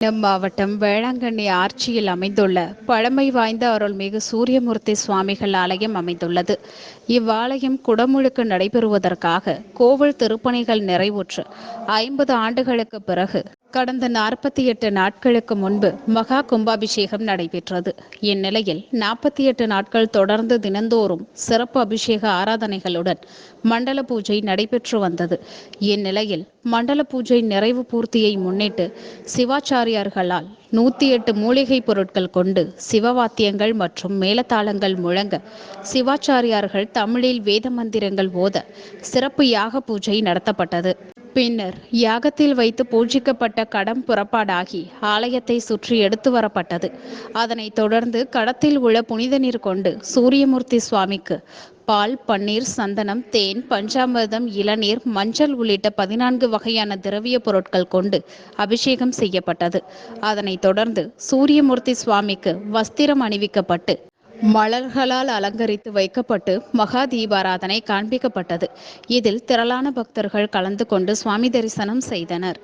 சேலம் மாவட்டம் வேளாங்கண்ணி ஆட்சியில் அமைந்துள்ள பழமை வாய்ந்த அருள்மிகு சூரியமூர்த்தி சுவாமிகள் ஆலயம் அமைந்துள்ளது. இவ்வாலயம் குடமுழுக்கு நடைபெறுவதற்காக கோவில் திருப்பணிகள் நிறைவுற்று ஐம்பது ஆண்டுகளுக்கு பிறகு கடந்த நாற்பத்தி எட்டு நாட்களுக்கு முன்பு மகா கும்பாபிஷேகம் நடைபெற்றது. இந்நிலையில் நாற்பத்தி எட்டு நாட்கள் தொடர்ந்து தினந்தோறும் சிறப்பு அபிஷேக ஆராதனைகளுடன் மண்டல பூஜை நடைபெற்று வந்தது. இந்நிலையில் மண்டல பூஜை நிறைவு பூர்த்தியை முன்னிட்டு சிவாச்சாரியார்களால் நூத்தி எட்டு மூலிகை பொருட்கள் கொண்டு சிவவாத்தியங்கள் மற்றும் மேலதாளங்கள் முழங்க சிவாச்சாரியார்கள் தமிழில் வேத மந்திரங்கள் ஓத சிறப்பு யாக பூஜை நடத்தப்பட்டது. பின்னர் யாகத்தில் வைத்து பூஜிக்கப்பட்ட கடம் புறப்பாடாகி ஆலயத்தை சுற்றி எடுத்து வரப்பட்டது. அதனைத் தொடர்ந்து கடத்தில் உள்ள புனித நீர் கொண்டு சூரியமூர்த்தி சுவாமிக்கு பால் பன்னீர் சந்தனம் தேன் பஞ்சாமிர்தம் இளநீர் மஞ்சள் உள்ளிட்ட பதினான்கு வகையான திரவிய பொருட்கள் கொண்டு அபிஷேகம் செய்யப்பட்டது. அதனைத் தொடர்ந்து சூரியமூர்த்தி சுவாமிக்கு வஸ்திரம் அணிவிக்கப்பட்டு மலர்களால் அலங்கரித்து வைக்கப்பட்டு மகா தீபாராதனை காண்பிக்கப்பட்டது. இதில் திரளான பக்தர்கள் கலந்து கொண்டு சுவாமி தரிசனம் செய்தனர்.